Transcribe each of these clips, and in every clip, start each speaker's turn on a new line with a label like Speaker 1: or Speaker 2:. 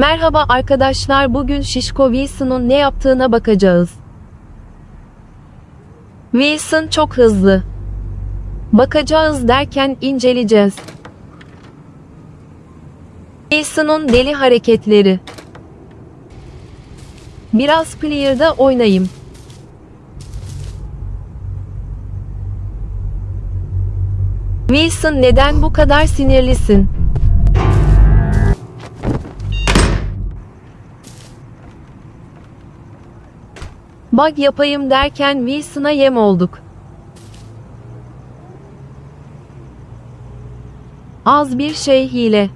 Speaker 1: Merhaba arkadaşlar bugün Şişko Wilson'un ne yaptığına bakacağız. Wilson çok hızlı. Bakacağız derken inceleyeceğiz. Wilson'un deli hareketleri. Biraz player'da oynayayım. Wilson neden bu kadar sinirlisin? Bug yapayım derken Wilson'a yem olduk. Az bir şey hile.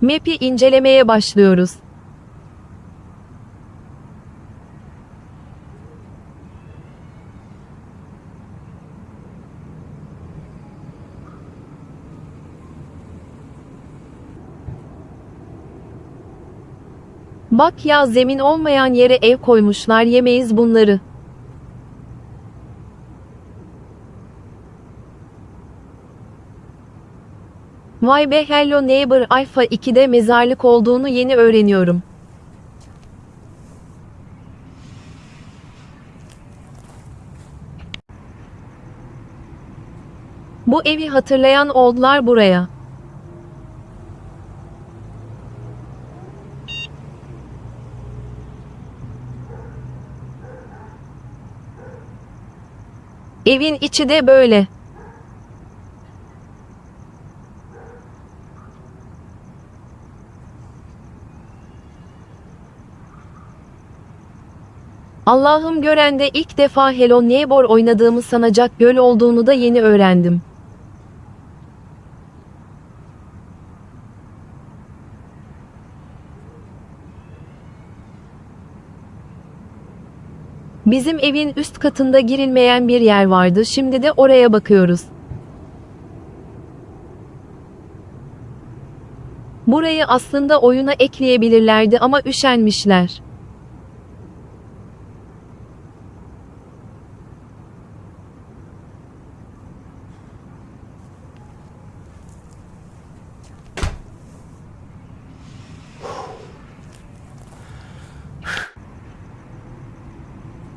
Speaker 1: Map'i incelemeye başlıyoruz. Bak ya zemin olmayan yere ev koymuşlar yemeyiz bunları. Vay be Hello Neighbor Alpha 2'de mezarlık olduğunu yeni öğreniyorum. Bu evi hatırlayan oldular buraya. Evin içi de böyle. Allah'ım görende ilk defa Hello Neighbor oynadığımı sanacak göl olduğunu da yeni öğrendim. Bizim evin üst katında girilmeyen bir yer vardı. Şimdi de oraya bakıyoruz. Burayı aslında oyuna ekleyebilirlerdi ama üşenmişler.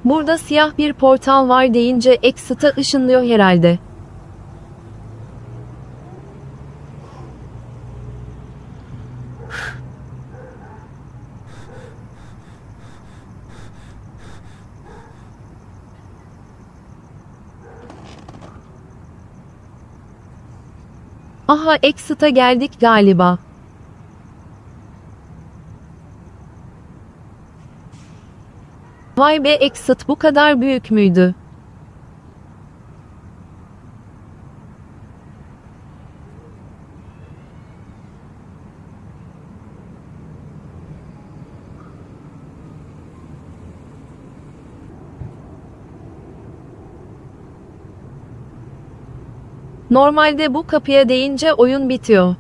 Speaker 1: Burada siyah bir portal var deyince Exit'a ışınlıyor herhalde. Aha Exit'a geldik galiba. Vay be Exit bu kadar büyük müydü? Normalde bu kapıya değince oyun bitiyor.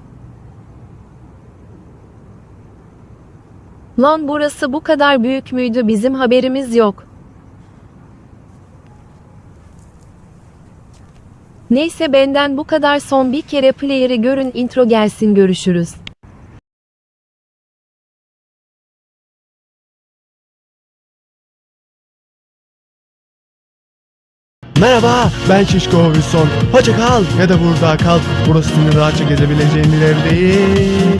Speaker 1: Lan burası bu kadar büyük müydü bizim haberimiz yok. Neyse benden bu kadar son bir kere player'ı görün intro gelsin görüşürüz.
Speaker 2: Merhaba, ben Şişko Wilson. Hoşça kal ya da burada kal. Burası senin rahatça gezebileceğin bir ev değil.